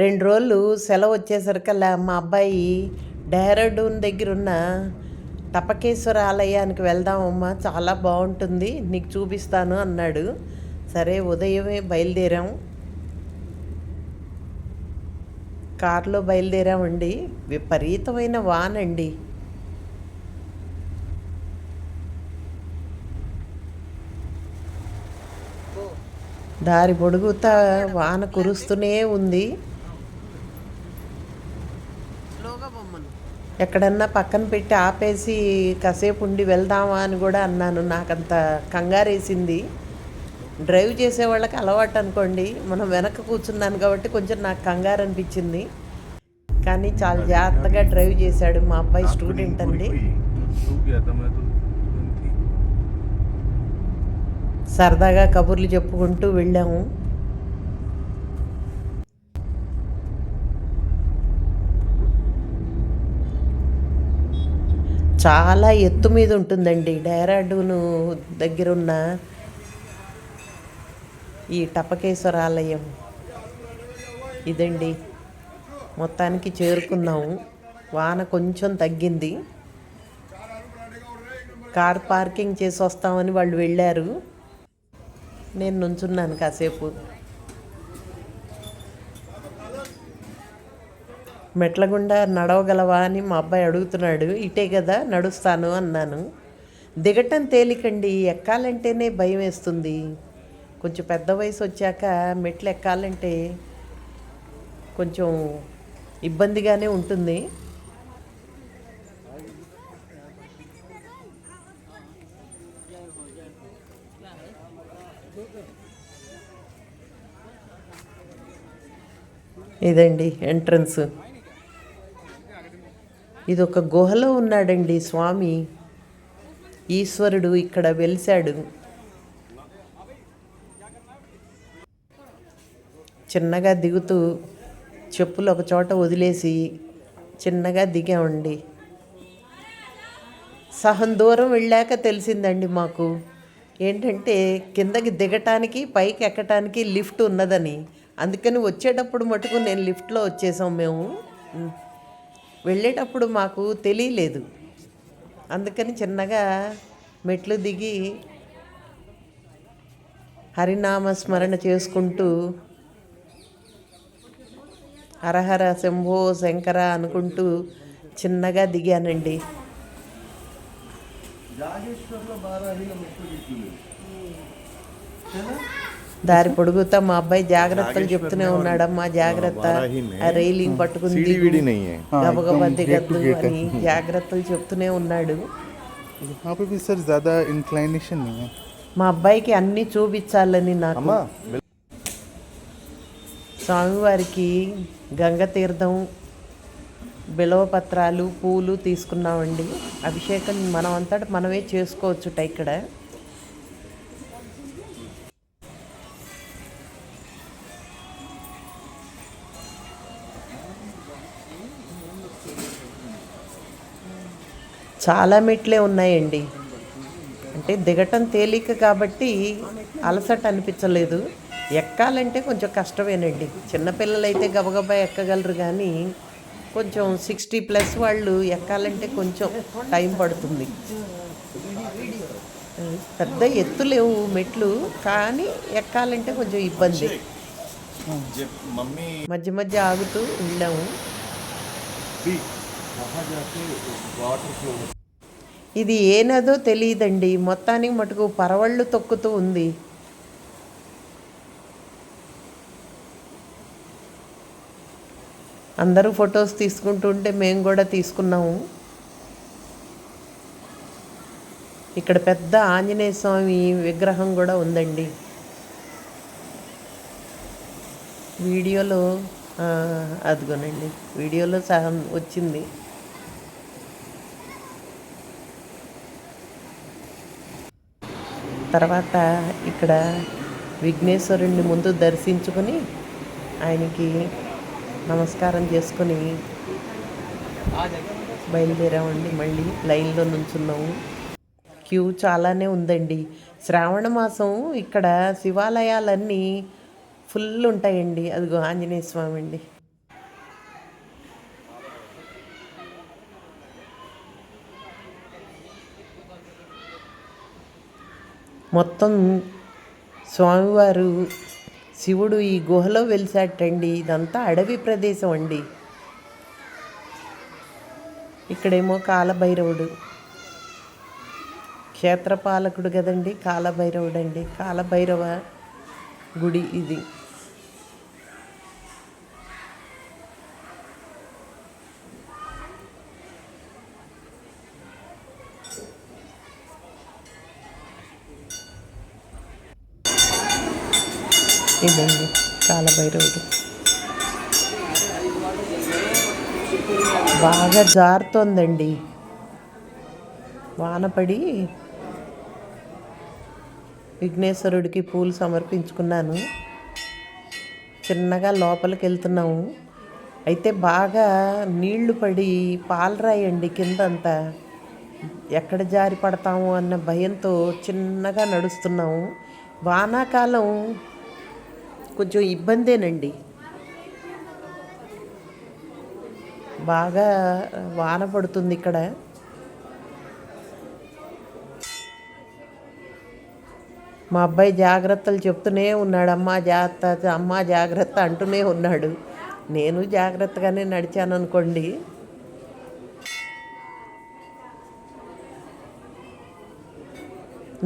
రెండు రోజులు సెలవు వచ్చేసరికల్లా మా అబ్బాయి డెహ్రాడూన్ దగ్గర ఉన్న టపకేశ్వర ఆలయానికి వెళ్దామమ్మా చాలా బాగుంటుంది నీకు చూపిస్తాను అన్నాడు. సరే ఉదయమే బయలుదేరాం. కారులో బయలుదేరామండి. విపరీతమైన వానండి. దారి పొడుగుతా వాన కురుస్తూనే ఉంది. ఎక్కడన్నా పక్కన పెట్టి ఆపేసి కాసేపు ఉండి వెళ్దామా అని కూడా అన్నాను. నాకంత కంగారేసింది. డ్రైవ్ చేసే వాళ్ళకి అలవాటు అనుకోండి. మనం వెనక కూర్చున్నాను కాబట్టి కొంచెం నాకు కంగారు అనిపించింది. కానీ చాలా జాగ్రత్తగా డ్రైవ్ చేశాడు మా అబ్బాయి స్టూడెంట్ అండి. సరదాగా కబుర్లు చెప్పుకుంటూ వెళ్ళాము. చాలా ఎత్తు మీద ఉంటుందండి. డైరాడూను దగ్గర ఉన్న ఈ టపకేశ్వర ఆలయం ఇదండి. మొత్తానికి చేరుకున్నాము వాన కొంచెం తగ్గింది. కార్ పార్కింగ్ చేసి వస్తామని వాళ్ళు వెళ్ళారు. నేను నుంచున్నాను కాసేపు. మెట్ల గుండా నడవగలవా అని మా అబ్బాయి అడుగుతున్నాడు. ఇటే కదా నడుస్తాను అన్నాను. దిగటం తేలికండి ఎక్కాలంటేనే భయం వేస్తుంది. కొంచెం పెద్ద వయసు వచ్చాక మెట్లు ఎక్కాలంటే కొంచెం ఇబ్బందిగానే ఉంటుంది. ఇదండి ఎంట్రన్స్. ఇది ఒక గుహలో ఉన్నాడండి స్వామి. ఈశ్వరుడు ఇక్కడ వెలిశాడు. చిన్నగా దిగుతూ చెప్పులు ఒక చోట వదిలేసి చిన్నగా దిగామండి. సహం దూరం వెళ్ళాక తెలిసిందండి మాకు. ఏంటంటే కిందకి దిగటానికి పైకి ఎక్కటానికి లిఫ్ట్ ఉన్నదని. అందుకని వచ్చేటప్పుడు మటుకు నేను లిఫ్ట్లో వచ్చేసాం మేము. వెళ్ళేటప్పుడు మాకు తెలియలేదు. అందుకని చిన్నగా మెట్లు దిగి హరినామ స్మరణ చేసుకుంటూ హరహర శంభో శంకర అనుకుంటూ చిన్నగా దిగానండి. దారి పొడుగుతా మా అబ్బాయి జాగ్రత్తలు చెప్తూనే ఉన్నాడమ్మా జాగ్రత్త. ఆ రైలింగ్ పట్టుకుంది గబగబా దిగద్దు అని జాగ్రత్తలు చెప్తూనే ఉన్నాడు. మా అబ్బాయికి అన్ని చూపించాలని నాకు స్వామివారికి గంగ తీర్థం బిలవపత్రాలు పూలు తీసుకున్నామండి. అభిషేకం మనం అంతటా మనమే చేసుకోవచ్చుట ఇక్కడ. చాలా మెట్లే ఉన్నాయండి. అంటే దిగటం తేలిక కాబట్టి అలసట అనిపించలేదు. ఎక్కాలంటే కొంచెం కష్టమేనండి. చిన్నపిల్లలైతే గబగబా ఎక్కగలరు కానీ కొంచెం సిక్స్టీ ప్లస్ వాళ్ళు ఎక్కాలంటే కొంచెం టైం పడుతుంది. పెద్ద ఎత్తు లేవు మెట్లు కానీ ఎక్కాలంటే కొంచెం ఇబ్బంది. మధ్య మధ్య ఆగుతూ వెళ్ళాము. ఇది ఏనదో తెలియదండి. మొత్తానికి మటుకు పరవళ్ళు తొక్కుతూ ఉంది. అందరూ ఫొటోస్ తీసుకుంటుంటే మేము కూడా తీసుకున్నాము. ఇక్కడ పెద్ద ఆంజనేయ స్వామి విగ్రహం కూడా ఉందండి. వీడియోలో అదిగోనండి. వీడియోలో సహం వచ్చింది. తర్వాత ఇక్కడ విఘ్నేశ్వరుణ్ణి ముందు దర్శించుకొని ఆయనకి నమస్కారం చేసుకొని బయలుదేరామండి. మళ్ళీ లైన్లో నుంచున్నాము. క్యూ చాలానే ఉందండి. శ్రావణ మాసం ఇక్కడ శివాలయాలన్నీ ఫుల్ ఉంటాయండి. అదిగో ఆంజనేయ స్వామి అండి మొత్తం స్వామివారు శివుడు ఈ గుహలో వెలిసాటండి ఇదంతా అడవి ప్రదేశం అండి. ఇక్కడేమో కాలభైరవుడు. క్షేత్రపాలకుడు కదండి కాలభైరవుడు అండి కాలభైరవ గుడి ఇది. ఇదండి. కాలభైరవుడు బాగా జారుతోందండి. వానపడి విఘ్నేశ్వరుడికి పూలు సమర్పించుకున్నాను. చిన్నగా లోపలికి వెళ్తున్నాము అయితే బాగా నీళ్ళు పడి పాలరాయండి కిందంతా. ఎక్కడ జారి పడతాము అన్న భయంతో చిన్నగా నడుస్తున్నాము. వానాకాలం కొంచెం ఇబ్బందేనండి. బాగా వాన పడుతుంది ఇక్కడ. మా అబ్బాయి జాగ్రత్తలు చెప్తూనే ఉన్నాడు. అమ్మ జాగ్రత్త అమ్మ జాగ్రత్త అంటూనే ఉన్నాడు. నేను జాగ్రత్తగానే నడిచాను అనుకోండి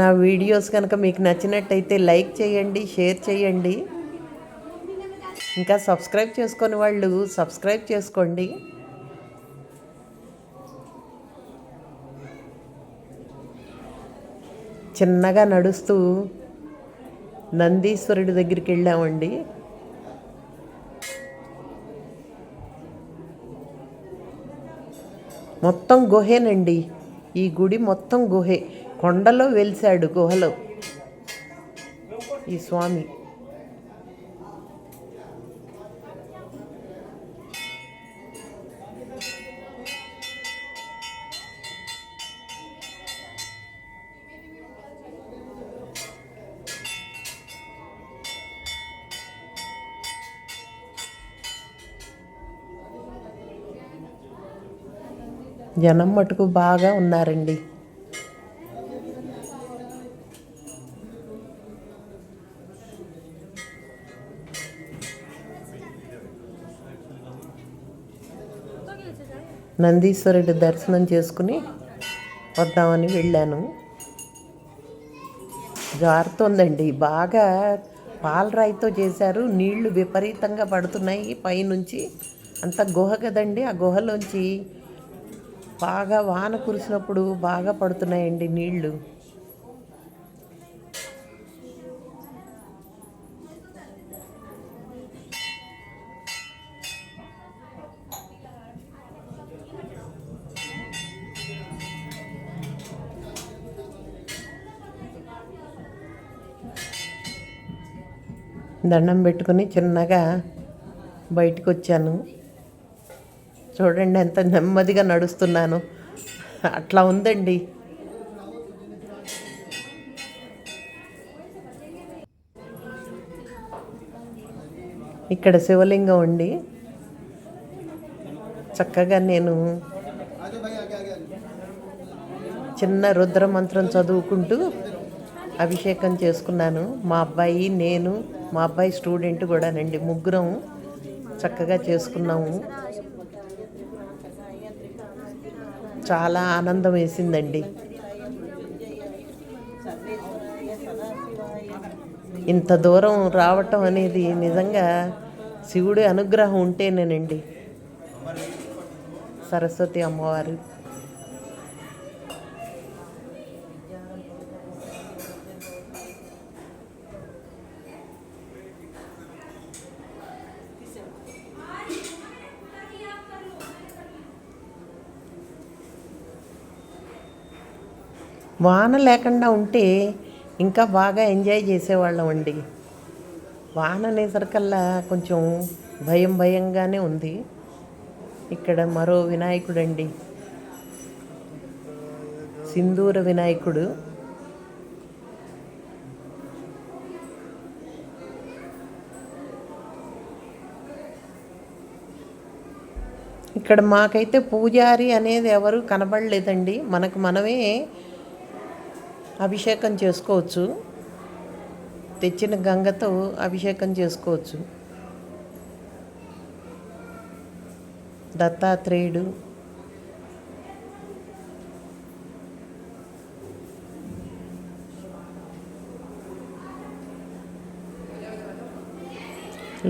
నా వీడియోస్ కనుక మీకు నచ్చినట్టయితే లైక్ చేయండి షేర్ చేయండి. ఇంకా సబ్స్క్రైబ్ చేసుకొని వాళ్ళు సబ్స్క్రైబ్ చేసుకోండి. చిన్నగా నడుస్తూ నందీశ్వరుడి దగ్గరికి వెళ్ళామండి. మొత్తం గుహేనండి. ఈ గుడి మొత్తం గుహే. కొండలో వెలిశాడు గుహలో. ఈ స్వామి. జనం మటుకు బాగా ఉన్నారండి. నందీశ్వరుడి దర్శనం చేసుకుని వద్దామని వెళ్ళాను. జారుతోందండి. బాగా పాలరాయితో చేశారు. నీళ్ళు విపరీతంగా పడుతున్నాయి పైనుంచి. అంత గుహ కదండి. ఆ గుహలోంచి బాగా వాన కురిసినప్పుడు బాగా పడుతున్నాయండి నీళ్ళు. దండం పెట్టుకుని చిన్నగా బయటకు వచ్చాను చూడండి ఎంత నెమ్మదిగా నడుస్తున్నాను. అట్లా ఉందండి. ఇక్కడ శివలింగం ఉండి చక్కగా నేను చిన్న రుద్ర మంత్రం చదువుకుంటూ అభిషేకం చేసుకున్నాను. మా అబ్బాయి నేను మా అబ్బాయి స్టూడెంట్ కూడానండి. ముగ్గురం చక్కగా చేసుకున్నాము. చాలా ఆనందం వేసిందండి. ఇంత దూరం రావటం అనేది నిజంగా శివుడి అనుగ్రహం ఉంటేనేనండి. సరస్వతి అమ్మవారు. వాన లేకుండా ఉంటే ఇంకా బాగా ఎంజాయ్ చేసేవాళ్ళం అండి. వాన అనేసరికల్లా కొంచెం భయం భయంగానే ఉంది. ఇక్కడ మరో వినాయకుడు అండి సింధూర వినాయకుడు. ఇక్కడ మాకైతే పూజారి అనేది ఎవరు కనబడలేదండి. మనకు మనమే అభిషేకం చేసుకోవచ్చు. తెచ్చిన గంగతో అభిషేకం చేసుకోవచ్చు. దత్తాత్రేయుడు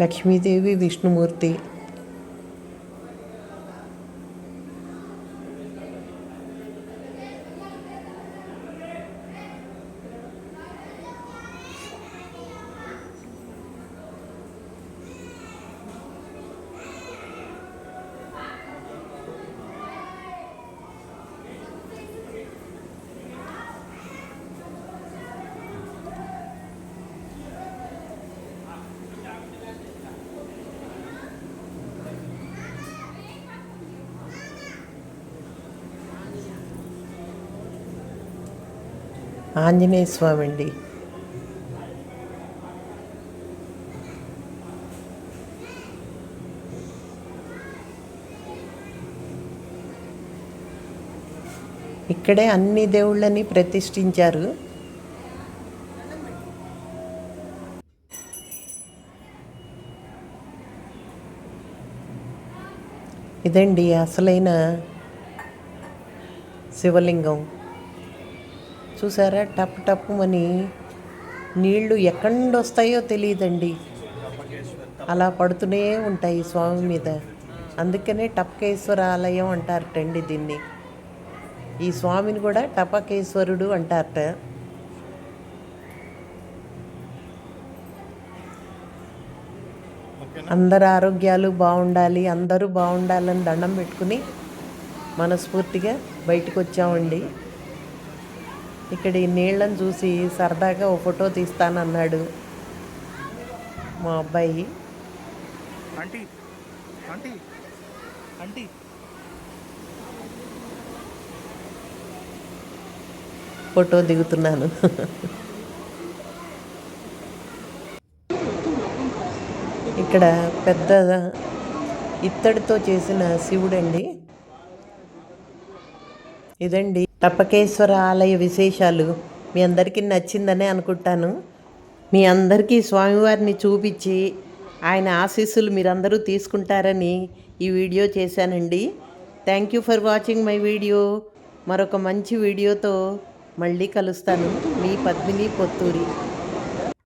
లక్ష్మీదేవి విష్ణుమూర్తి ఆంజనేయ స్వామి అండి. ఇక్కడే అన్ని దేవుళ్ళని ప్రతిష్ఠించారు. ఇదండి అసలైన శివలింగం. చూసారా? టప్ టప్ అని నీళ్ళు ఎక్కడి నుండి వస్తాయో తెలియదండి. అలా పడుతూనే ఉంటాయి స్వామి మీద. అందుకనే టపకేశ్వర ఆలయం అంటారటండి దీన్ని. ఈ స్వామిని కూడా టపకేశ్వరుడు అంటారట. అందరి ఆరోగ్యాలు బాగుండాలి అందరూ బాగుండాలని దండం పెట్టుకుని మనస్ఫూర్తిగా బయటకు వచ్చామండి ఇక్కడ ఈ నీళ్ళని చూసి సరదాగా ఓ ఫోటో తీస్తానన్నాడు మా అబ్బాయి. ఫోటో దిగుతున్నాను. ఇక్కడ పెద్ద ఇత్తడితో చేసిన శివుడండి. ఇదండి తప్పకేశ్వర ఆలయ విశేషాలు. మీ అందరికీ నచ్చిందనే అనుకుంటాను. మీ అందరికీ స్వామివారిని చూపించి ఆయన ఆశీస్సులు మీరందరూ తీసుకుంటారని ఈ వీడియో చేశానండి. Thank you for watching my video మరొక మంచి వీడియోతో మళ్ళీ కలుస్తాను. మీ పద్మిని పొత్తూరి.